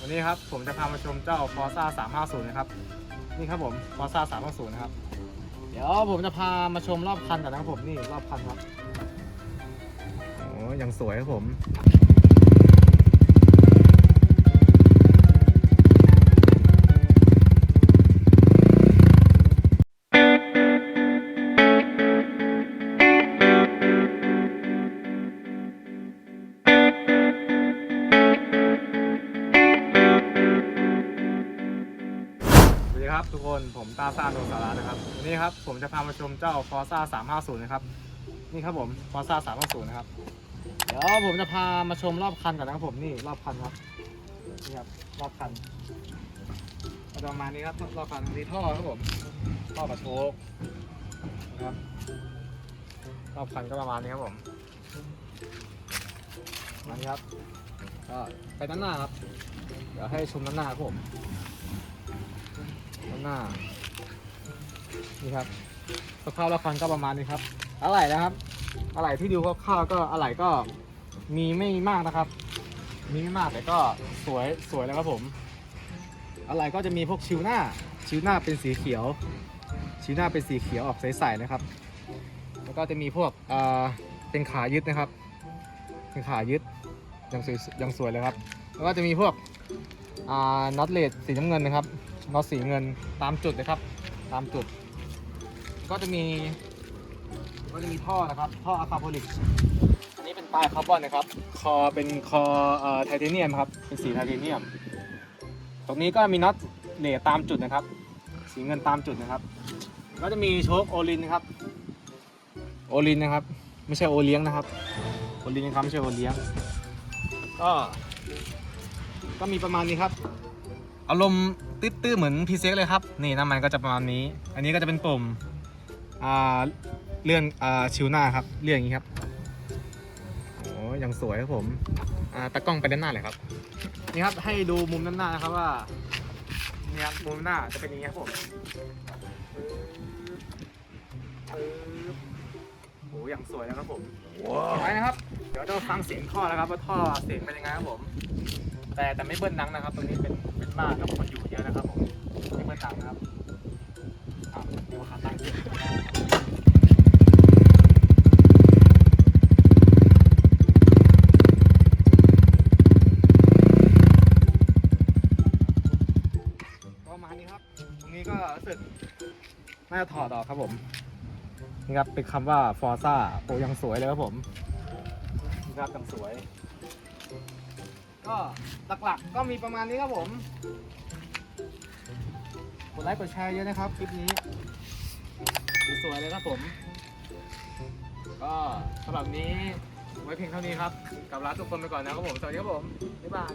วันนี้ครับผมจะพามาชมเจ้า Forza 350 นะครับ นี่ครับผม Forza 350 นะครับ เดี๋ยวผมจะพามาชมรอบคันก่อนนะครับผมนี่รอบคันครับ โอ้ยังสวยครับผม ดีครับทุกคนผมตาซาโนสาระนะครับวันนี้ครับผมจะพามาชมเจ้า Forza 350 นะครับ นี่ครับผม Forza 350 นะครับ เดี๋ยวผมจะพามาชมรอบคันก่อนนะครับผมนี่รอบคันครับนี่ครับรอบคันประมาณนี้ครับรอบคันมีท่อครับผมท่อประโชกนะครับรอบคันก็ประมาณนี้ครับผมมาณนี้ครับก็ไปด้านหน้าครับ เดี๋ยวให้ชมด้านหน้าครับผม ด้านหน้า นี่ครับคร่าวๆละครก็ประมาณนี้ครับ อะไหล่นะครับ อะไหล่ที่ดูคร่าวๆก็อะไหล่ก็มีไม่มากนะครับ มีไม่มากแต่ก็สวยสวยแล้วครับผม อะไหล่ก็จะมีพวกชิวหน้า ชิวหน้าเป็นสีเขียว ชิวหน้าเป็นสีเขียวออกใสๆนะครับ แล้วก็จะมีพวกเอ่อเป็นขายึดนะครับ เป็นขายึดยังสวยยังสวยเลยครับ แล้วก็จะมีพวกอ่าน็อตเลดสีน้ำเงินนะครับ น็อตสีเงินตามจุดนะครับ ตามจุด ก็จะมีก็จะมีท่อนะครับ ท่ออะคาโพลิกอันนี้เป็นปลายคาร์บอนนะครับ คอเป็นคอเอ่อไทเทเนียมครับ เป็นสีไทเทเนียม ตรงนี้ก็มีน็อตเหล่ตามจุดนะครับ สีเงินตามจุดนะครับ ก็จะมีโชคโอลินนะครับ โอลินนะครับ ไม่ใช่โอเลี้ยงนะครับ โอลินนะครับไม่ใช่โอเลี้ยง ก็ ก็มีประมาณนี้ครับ อารมณ์ตื้อๆเหมือนพีเซ็กเลยครับ นี่น้ำมันก็จะประมาณนี้ อันนี้ก็จะเป็นปุ่มอ่าเลื่อนอ่าชิวหน้าครับเลื่อนอย่างนี้ครับโอ้ยังสวยครับผมอ่าตะกล้องไปด้านหน้าเลยครับ นี่ครับให้ดูมุมด้านหน้านะครับว่าเนี่ครับมุมหน้าจะเป็นอย่างนี้ครับผมโอ้ยังสวยนะครับผมไปนะครับ เดี๋ยวเราฟังเสียงท่อแล้วครับว่าท่อเสียงเป็นยังไงครับผม แต่แต่ไม่เบิ้ลดังนะครับ ตรงนี้เป็นเป็นบ้านแล้วคนอยู่เยอะนะครับผมไม่เบิ้ลดังนะครับเดี๋ยวขาตั้งขึ้นประมาณนี้ครับ ตรงนี้ก็รู้สึกน่าจะถอดออกครับผม นี่ครับเป็นคำว่า Forza โอยังสวยเลยครับผม นี่ครับยังสวย ก็หลักๆก็มีประมาณนี้ครับผม กดไลค์กดแชร์เยอะนะครับคลิปนี้ สวยๆเลยครับผม ก็สำหรับนี้ไว้เพียงเท่านี้ครับกลับลาทุกคนไปก่อนนะครับผม สวัสดีครับผม บ๊ายบาย